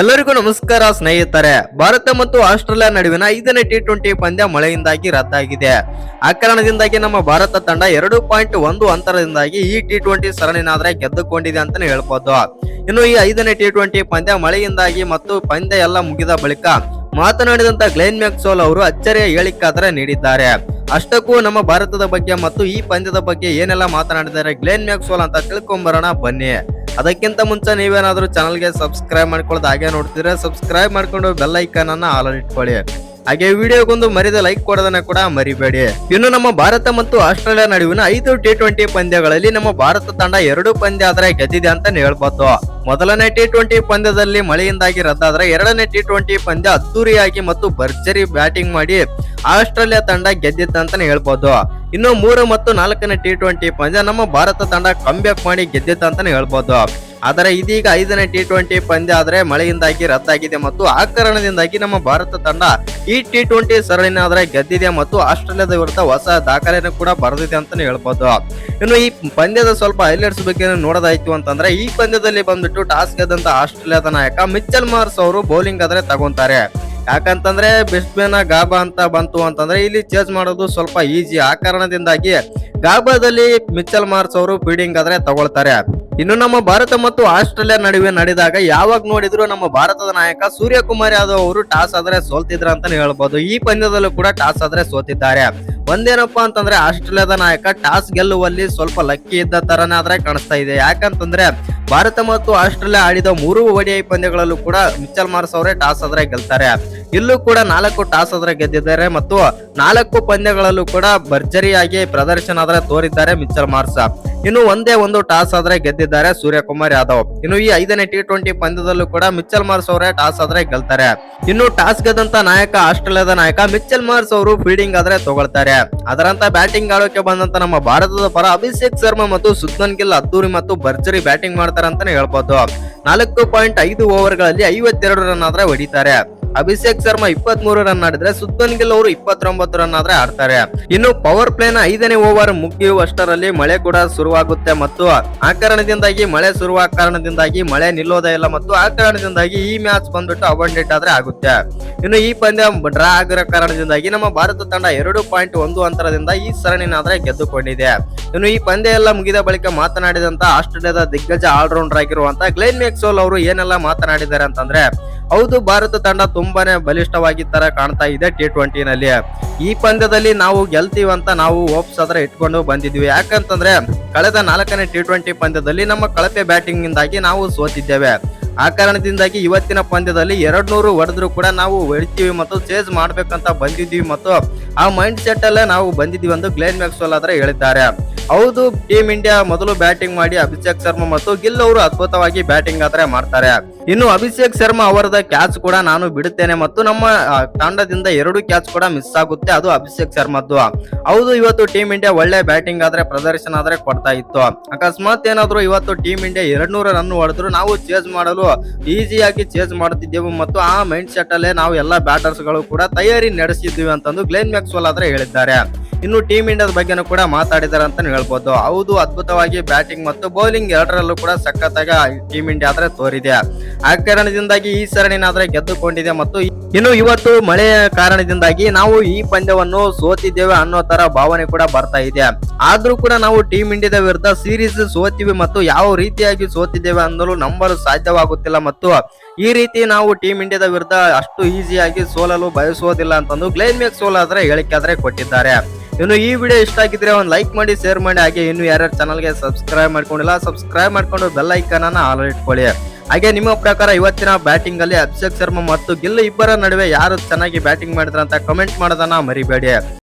ಎಲ್ಲರಿಗೂ ನಮಸ್ಕಾರ ಸ್ನೇಹಿತರೆ. ಭಾರತ ಮತ್ತು ಆಸ್ಟ್ರೇಲಿಯಾ ನಡುವಿನ ಐದನೇ ಟಿ ಟ್ವೆಂಟಿ ಪಂದ್ಯ ಮಳೆಯಿಂದಾಗಿ ರದ್ದಾಗಿದೆ. ಆ ಕಾರಣದಿಂದಾಗಿ ನಮ್ಮ ಭಾರತ ತಂಡ ಎರಡು ಪಾಯಿಂಟ್ ಒಂದು ಅಂತರದಿಂದಾಗಿ ಈ ಟಿ ಟ್ವೆಂಟಿ ಸರಣಿನಾದ್ರೆ ಗೆದ್ದುಕೊಂಡಿದೆ ಅಂತ ಹೇಳ್ಬೋದು. ಇನ್ನು ಈ ಐದನೇ ಟಿ ಟ್ವೆಂಟಿ ಪಂದ್ಯ ಮಳೆಯಿಂದಾಗಿ ಮತ್ತು ಪಂದ್ಯ ಎಲ್ಲ ಮುಗಿದ ಬಳಿಕ ಮಾತನಾಡಿದಂತ ಗ್ಲೇನ್ ಮ್ಯಾಕ್ಸೋಲ್ ಅವರು ಅಚ್ಚರಿಯ ಹೇಳಿಕಾದ್ರೆ ನೀಡಿದ್ದಾರೆ. ಅಷ್ಟಕ್ಕೂ ನಮ್ಮ ಭಾರತದ ಬಗ್ಗೆ ಮತ್ತು ಈ ಪಂದ್ಯದ ಬಗ್ಗೆ ಏನೆಲ್ಲ ಮಾತನಾಡಿದ್ದಾರೆ ಗ್ಲೇನ್ ಮ್ಯಾಕ್ಸೋಲ್ ಅಂತ ತಿಳ್ಕೊಂಬರೋಣ ಬನ್ನಿ. ಅದಕ್ಕಿಂತ ಮುಂಚೆ ನೀವೇನಾದರೂ ಚಾನಲ್ಗೆ ಸಬ್ಸ್ಕ್ರೈಬ್ ಮಾಡ್ಕೊಳ್ಳೋದು ಹಾಗೆ ನೋಡ್ತಿದ್ರೆ ಸಬ್ಸ್ಕ್ರೈಬ್ ಮಾಡ್ಕೊಂಡು ಬೆಲ್ ಐಕಾನ್ ಅನ್ನ ಆಲ್ ಇಟ್ಕೊಳ್ಳಿ. ಹಾಗೆ ವಿಡಿಯೋಗೊಂದು ಮರಿದ ಲೈಕ್ ಕೊಡೋದನ್ನ ಕೂಡ ಮರಿಬೇಡಿ. ಇನ್ನು ನಮ್ಮ ಭಾರತ ಮತ್ತು ಆಸ್ಟ್ರೇಲಿಯಾ ನಡುವಿನ ಐದು ಟಿ ಟ್ವೆಂಟಿ ಪಂದ್ಯಗಳಲ್ಲಿ ನಮ್ಮ ಭಾರತ ತಂಡ ಎರಡು ಪಂದ್ಯ ಆದ್ರೆ ಗೆದ್ದಿದೆ ಅಂತ ಹೇಳ್ಬೋದು. ಮೊದಲನೇ ಟಿ ಟ್ವೆಂಟಿ ಪಂದ್ಯದಲ್ಲಿ ಮಳೆಯಿಂದಾಗಿ ರದ್ದಾದ್ರೆ ಎರಡನೇ ಟಿ ಟ್ವೆಂಟಿ ಪಂದ್ಯ ಅದ್ದೂರಿಯಾಗಿ ಮತ್ತು ಭರ್ಜರಿ ಬ್ಯಾಟಿಂಗ್ ಮಾಡಿ ಆಸ್ಟ್ರೇಲಿಯಾ ತಂಡ ಗೆದ್ದಿತ್ತು ಅಂತಾನೆ ಹೇಳ್ಬೋದು. ಇನ್ನು ಮೂರು ಮತ್ತು ನಾಲ್ಕನೇ ಟಿ ಟ್ವೆಂಟಿ ಪಂದ್ಯ ನಮ್ಮ ಭಾರತ ತಂಡ ಕಂಬ್ಯಾಕ್ ಮಾಡಿ ಗೆದ್ದಿತ್ತು ಅಂತಾನೆ ಹೇಳ್ಬೋದು. ಆದರೆ ಇದೀಗ ಐದನೇ ಟಿ ಟ್ವೆಂಟಿ ಪಂದ್ಯ ಆದರೆ ಮಳೆಯಿಂದಾಗಿ ರದ್ದಾಗಿದೆ ಮತ್ತು ಆ ಕಾರಣದಿಂದಾಗಿ ನಮ್ಮ ಭಾರತ ತಂಡ ಈ ಟಿ ಟ್ವೆಂಟಿ ಸರಣಿನ ಆದ್ರೆ ಗೆದ್ದಿದೆ ಮತ್ತು ಆಸ್ಟ್ರೇಲಿಯಾದ ವಿರುದ್ಧ ಹೊಸ ದಾಖಲೆಯನ್ನು ಕೂಡ ಬರೆದಿದೆ ಅಂತಾನೆ ಹೇಳ್ಬೋದು. ಇನ್ನು ಈ ಪಂದ್ಯದ ಸ್ವಲ್ಪ ಹೈಲೈಟ್ಸ್ ಬಗ್ಗೆ ನೋಡೋದಾಯ್ತು ಅಂತಂದ್ರೆ ಈ ಪಂದ್ಯದಲ್ಲಿ ಬಂದ್ಬಿಟ್ಟು ಟಾಸ್ ಗೆದ್ದಂತ ಆಸ್ಟ್ರೇಲಿಯಾದ ನಾಯಕ ಮಿಚ್ಚಲ್ ಮಾರ್ಸ್ ಅವರು ಬೌಲಿಂಗ್ ಆದರೆ ತಗೊಂತಾರೆ. ಯಾಕಂತಂದ್ರೆ ಬಿಸ್ಬೇನ ಗಾಬಾ ಅಂತ ಬಂತು ಅಂತಂದ್ರೆ ಇಲ್ಲಿ ಚೇಸ್ ಮಾಡೋದು ಸ್ವಲ್ಪ ಈಜಿ ಆ ಕಾರಣದಿಂದಾಗಿ ಗಾಬಾದಲ್ಲಿ ಮಿಚ್ಚಲ್ ಮಾರ್ಸ್ ಅವರು ಫೀಡಿಂಗ್ ಆದ್ರೆ ತಗೊಳ್ತಾರೆ. ಇನ್ನು ನಮ್ಮ ಭಾರತ ಮತ್ತು ಆಸ್ಟ್ರೇಲಿಯಾ ನಡುವೆ ನಡೆದಾಗ ಯಾವಾಗ ನೋಡಿದ್ರು ನಮ್ಮ ಭಾರತದ ನಾಯಕ ಸೂರ್ಯಕುಮಾರ್ ಯಾದವ್ ಅವರು ಟಾಸ್ ಆದ್ರೆ ಸೋಲ್ತಿದ್ರ ಅಂತ ಹೇಳ್ಬೋದು. ಈ ಪಂದ್ಯದಲ್ಲೂ ಕೂಡ ಟಾಸ್ ಆದ್ರೆ ಸೋತಿದ್ದಾರೆ. ಒಂದೇನಪ್ಪ ಅಂತಂದ್ರೆ ಆಸ್ಟ್ರೇಲಿಯಾದ ನಾಯಕ ಟಾಸ್ ಗೆಲ್ಲುವಲ್ಲಿ ಸ್ವಲ್ಪ ಲಕ್ಕಿ ಇದ್ದ ತರನೇ ಆದ್ರೆ ಕಾಣಿಸ್ತಾ ಇದೆ. ಯಾಕಂತಂದ್ರೆ ಭಾರತ ಮತ್ತು ಆಸ್ಟ್ರೇಲಿಯಾ ಆಡಿದ ಮೂರು ಒಡಿಐ ಪಂದ್ಯಗಳಲ್ಲೂ ಕೂಡ ಮಿಚ್ಚಲ್ ಮಾರ್ಸ್ ಅವರೇ ಟಾಸ್ ಆದ್ರೆ ಗೆಲ್ತಾರೆ. ಇಲ್ಲೂ ಕೂಡ ನಾಲ್ಕು ಟಾಸ್ ಆದ್ರೆ ಗೆದ್ದಿದ್ದಾರೆ ಮತ್ತು ನಾಲ್ಕು ಪಂದ್ಯಗಳಲ್ಲೂ ಕೂಡ ಭರ್ಜರಿಯಾಗಿ ಪ್ರದರ್ಶನ ಆದ್ರೆ ತೋರಿದ್ದಾರೆ ಮಿಚ್ಚಲ್ ಮಾರ್ಸ. ಇನ್ನು ಒಂದೇ ಒಂದು ಟಾಸ್ ಆದ್ರೆ ಗೆದ್ದಿದ್ದಾರೆ ಸೂರ್ಯಕುಮಾರ್ ಯಾದವ್. ಇನ್ನು ಈ ಐದನೇ ಟಿ ಟ್ವೆಂಟಿ ಪಂದ್ಯದಲ್ಲೂ ಕೂಡ ಮಿಚ್ಚಲ್ ಮಾರ್ಸ್ ಅವರೇ ಟಾಸ್ ಆದ್ರೆ ಗೆಲ್ತಾರೆ. ಇನ್ನು ಟಾಸ್ ಗೆದ್ದಂತ ನಾಯಕ, ಆಸ್ಟ್ರೇಲಿಯಾದ ನಾಯಕ ಮಿಚ್ಚಲ್ ಮಾರ್ಸ್ ಅವರು ಫೀಲ್ಡಿಂಗ್ ಆದ್ರೆ ತಗೊಳ್ತಾರೆ. ಅದರಂತ ಬ್ಯಾಟಿಂಗ್ ಆಡೋಕೆ ಬಂದಂತ ನಮ್ಮ ಭಾರತದ ಪರ ಅಭಿಷೇಕ್ ಶರ್ಮಾ ಮತ್ತು ಸುತ್ಮನ್ ಗಿಲ್ ಅದ್ದೂರಿ ಮತ್ತು ಭರ್ಜರಿ ಬ್ಯಾಟಿಂಗ್ ಮಾಡ್ತಾರೆ ಅಂತಾನೆ ಹೇಳ್ಬೋದು. ನಾಲ್ಕು ಪಾಯಿಂಟ್ ಐದು ಓವರ್ಗಳಲ್ಲಿ ಐವತ್ತೆರಡು ರನ್ ಆದ್ರೆ ಹೊಡಿತಾರೆ. ಅಭಿಷೇಕ್ ಶರ್ಮಾ ಇಪ್ಪತ್ ಮೂರು ರನ್ ಆಡಿದ್ರೆ ಸುತ್ತನ್ ಗಿಲ್ ಅವರು ಇಪ್ಪತ್ತೊಂಬತ್ತು ರನ್ ಆದ್ರೆ ಆಡ್ತಾರೆ. ಇನ್ನು ಪವರ್ ಪ್ಲೇನ ಐದನೇ ಓವರ್ ಮುಗಿಯುವಷ್ಟರಲ್ಲಿ ಮಳೆ ಕೂಡ ಶುರುವಾಗುತ್ತೆ ಮತ್ತು ಆ ಕಾರಣದಿಂದಾಗಿ ಮಳೆ ಶುರುವಾದ ಕಾರಣದಿಂದಾಗಿ ಮಳೆ ನಿಲ್ಲೋದೇ ಇಲ್ಲ ಮತ್ತು ಆ ಕಾರಣದಿಂದಾಗಿ ಈ ಮ್ಯಾಚ್ ಬಂದ್ಬಿಟ್ಟು ಅಬಂಡೆಟ್ ಆದ್ರೆ ಆಗುತ್ತೆ. ಇನ್ನು ಈ ಪಂದ್ಯ ಡ್ರಾ ಆಗಿರೋ ಕಾರಣದಿಂದಾಗಿ ನಮ್ಮ ಭಾರತ ತಂಡ ಎರಡು ಪಾಯಿಂಟ್ ಒಂದು ಅಂತರದಿಂದ ಈ ಸರಣಿನಾದ್ರೆ ಗೆದ್ದುಕೊಂಡಿದೆ. ಇನ್ನು ಈ ಪಂದ್ಯ ಎಲ್ಲ ಮುಗಿದ ಬಳಿಕ ಮಾತನಾಡಿದಂತ ಆಸ್ಟ್ರೇಲಿಯಾದ ದಿಗ್ಗಜ ಆಲ್ರೌಂಡರ್ ಆಗಿರುವಂತ ಗ್ಲೇನ್ ಮೆಕ್ಸೋಲ್ ಅವರು ಏನೆಲ್ಲ ಮಾತನಾಡಿದ್ದಾರೆ ಅಂತಂದ್ರೆ ಹೌದು, ಭಾರತ ತಂಡ ತುಂಬಾನೇ ಬಲಿಷ್ಠವಾಗಿ ತರ ಕಾಣ್ತಾ ಇದೆ ಟಿ ಟ್ವೆಂಟಿನಲ್ಲಿ ಈ ಪಂದ್ಯದಲ್ಲಿ ನಾವು ಗೆಲ್ತೀವಿ ಅಂತ ನಾವು ಹೋಪ್ಸ್ ಆದ್ರೆ ಇಟ್ಕೊಂಡು ಬಂದಿದ್ವಿ. ಯಾಕಂತಂದ್ರೆ, ಕಳೆದ ನಾಲ್ಕನೇ ಟಿ ಟ್ವೆಂಟಿ ಪಂದ್ಯದಲ್ಲಿ ನಮ್ಮ ಕಳಪೆ ಬ್ಯಾಟಿಂಗ್ ನಿಂದಾಗಿ ನಾವು ಸೋತಿದ್ದೇವೆ. ಆ ಕಾರಣದಿಂದಾಗಿ ಇವತ್ತಿನ ಪಂದ್ಯದಲ್ಲಿ ಎರಡ್ ನೂರು ಹೊಡೆದ್ರು ಕೂಡ ನಾವು ಹೊಡಿತೀವಿ ಮತ್ತು ಚೇಸ್ ಮಾಡ್ಬೇಕಂತ ಬಂದಿದ್ದೀವಿ ಮತ್ತು ಆ ಮೈಂಡ್ ಸೆಟ್ ಅಲ್ಲೇ ನಾವು ಬಂದಿದ್ದೀವಿ ಎಂದು ಗ್ಲೇನ್ ಮ್ಯಾಕ್ಸ್ವೆಲ್ ಆದ್ರೆ ಹೇಳಿದ್ದಾರೆ. ಹೌದು ಟೀಮ್ ಇಂಡಿಯಾ ಮೊದಲು ಬ್ಯಾಟಿಂಗ್ ಮಾಡಿ ಅಭಿಷೇಕ್ ಶರ್ಮಾ ಮತ್ತು ಗಿಲ್ ಅವರು ಅದ್ಭುತವಾಗಿ ಬ್ಯಾಟಿಂಗ್ ಆದ್ರೆ ಮಾಡ್ತಾರೆ. ಇನ್ನು ಅಭಿಷೇಕ್ ಶರ್ಮಾ ಅವರದ ಕ್ಯಾಚ್ ಕೂಡ ನಾನು ಬಿಡುತ್ತೇನೆ ಮತ್ತು ನಮ್ಮ ತಂಡದಿಂದ ಎರಡು ಕ್ಯಾಚ್ ಕೂಡ ಮಿಸ್ ಆಗುತ್ತೆ, ಅದು ಅಭಿಷೇಕ್ ಶರ್ಮಾದ್ದು. ಹೌದು, ಇವತ್ತು ಟೀಮ್ ಇಂಡಿಯಾ ಒಳ್ಳೆ ಬ್ಯಾಟಿಂಗ್ ಆದ್ರೆ, ಪ್ರದರ್ಶನ ಆದ್ರೆ ಕೊಡ್ತಾ ಇತ್ತು. ಅಕಸ್ಮಾತ್ ಏನಾದ್ರು ಇವತ್ತು ಟೀಮ್ ಇಂಡಿಯಾ ಎರಡ್ ರನ್ ಹೊಡೆದ್ರು, ನಾವು ಚೇಸ್ ಮಾಡಲು ಈಸಿಯಾಗಿ ಚೇಸ್ ಮಾಡುತ್ತಿದ್ದೆವು ಮತ್ತು ಆ ಮೈಂಡ್ ಸೆಟ್ ಅಲ್ಲೇ ನಾವು ಎಲ್ಲಾ ಬ್ಯಾಟರ್ಸ್ಗಳು ಕೂಡ ತಯಾರಿ ನಡೆಸಿದ್ದೀವಿ ಅಂತಂದು ಗ್ಲೇನ್ ಮ್ಯಾಕ್ಸ್ವೆಲ್ ಆದ್ರೆ ಹೇಳಿದ್ದಾರೆ. ಇನ್ನು ಟೀಮ್ ಇಂಡಿಯಾದ ಬಗ್ಗೆನೂ ಕೂಡ ಮಾತಾಡಿದ್ದಾರೆ ಅಂತ ಹೇಳ್ಬೋದು. ಹೌದು, ಅದ್ಭುತವಾಗಿ ಬ್ಯಾಟಿಂಗ್ ಮತ್ತು ಬೌಲಿಂಗ್ ಎರಡರಲ್ಲೂ ಕೂಡ ಸಖತ್ತಾಗಿ ಟೀಮ್ ಇಂಡಿಯಾ ಆದ್ರೆ ತೋರಿದೆ. ಆ ಕಾರಣದಿಂದಾಗಿ ಈ ಸರಣಿನಾದ್ರೆ ಗೆದ್ದುಕೊಂಡಿದೆ ಮತ್ತು ಇನ್ನು ಇವತ್ತು ಮಳೆಯ ಕಾರಣದಿಂದಾಗಿ ನಾವು ಈ ಪಂದ್ಯವನ್ನು ಸೋತಿದ್ದೇವೆ ಅನ್ನೋ ತರ ಭಾವನೆ ಕೂಡ ಬರ್ತಾ ಇದೆ. ಆದ್ರೂ ಕೂಡ ನಾವು ಟೀಮ್ ಇಂಡಿಯಾದ ವಿರುದ್ಧ ಸೀರೀಸ್ ಸೋತಿವಿ ಮತ್ತು ಯಾವ ರೀತಿಯಾಗಿ ಸೋತಿದ್ದೇವೆ ಅನ್ನಲು ನಂಬಲು ಸಾಧ್ಯವಾಗುತ್ತಿಲ್ಲ ಮತ್ತು ಈ ರೀತಿ ನಾವು ಟೀಮ್ ಇಂಡಿಯಾದ ವಿರುದ್ಧ ಅಷ್ಟು ಈಸಿಯಾಗಿ ಸೋಲಲು ಬಯಸುವುದಿಲ್ಲ ಅಂತಂದು ಗ್ಲೇನ್ ಮೇಕ್ ಸೋಲ್ ಆದ್ರೆ ಹೇಳಿಕೆ ಕೊಟ್ಟಿದ್ದಾರೆ. ಇನ್ನು ಈ ವಿಡಿಯೋ ಇಷ್ಟ ಆಗಿದ್ರೆ ಒಂದು ಲೈಕ್ ಮಾಡಿ ಶೇರ್ ಮಾಡಿ, ಹಾಗೆ ಇನ್ನು ಯಾರ್ಯಾರು ಚಾನಲ್ಗೆ ಸಬ್ಸ್ಕ್ರೈಬ್ ಮಾಡ್ಕೊಂಡಿಲ್ಲ ಸಬ್ಸ್ಕ್ರೈಬ್ ಮಾಡ್ಕೊಂಡು ಬೆಲ್ ಐಕನ್ ಅನ್ನ ಆಲ್ ಇಟ್ಕೊಳ್ಳಿ. ಹಾಗೆ ನಿಮ್ಮ ಪ್ರಕಾರ ಇವತ್ತಿನ ಬ್ಯಾಟಿಂಗ್ ಅಲ್ಲಿ ಅಭಿಷೇಕ್ ಶರ್ಮಾ ಮತ್ತು ಗಿಲ್ ಇಬ್ಬರ ನಡುವೆ ಯಾರು ಚೆನ್ನಾಗಿ ಬ್ಯಾಟಿಂಗ್ ಮಾಡಿದ್ರ ಅಂತ ಕಮೆಂಟ್ ಮಾಡೋದನ್ನ ಮರಿಬೇಡಿ.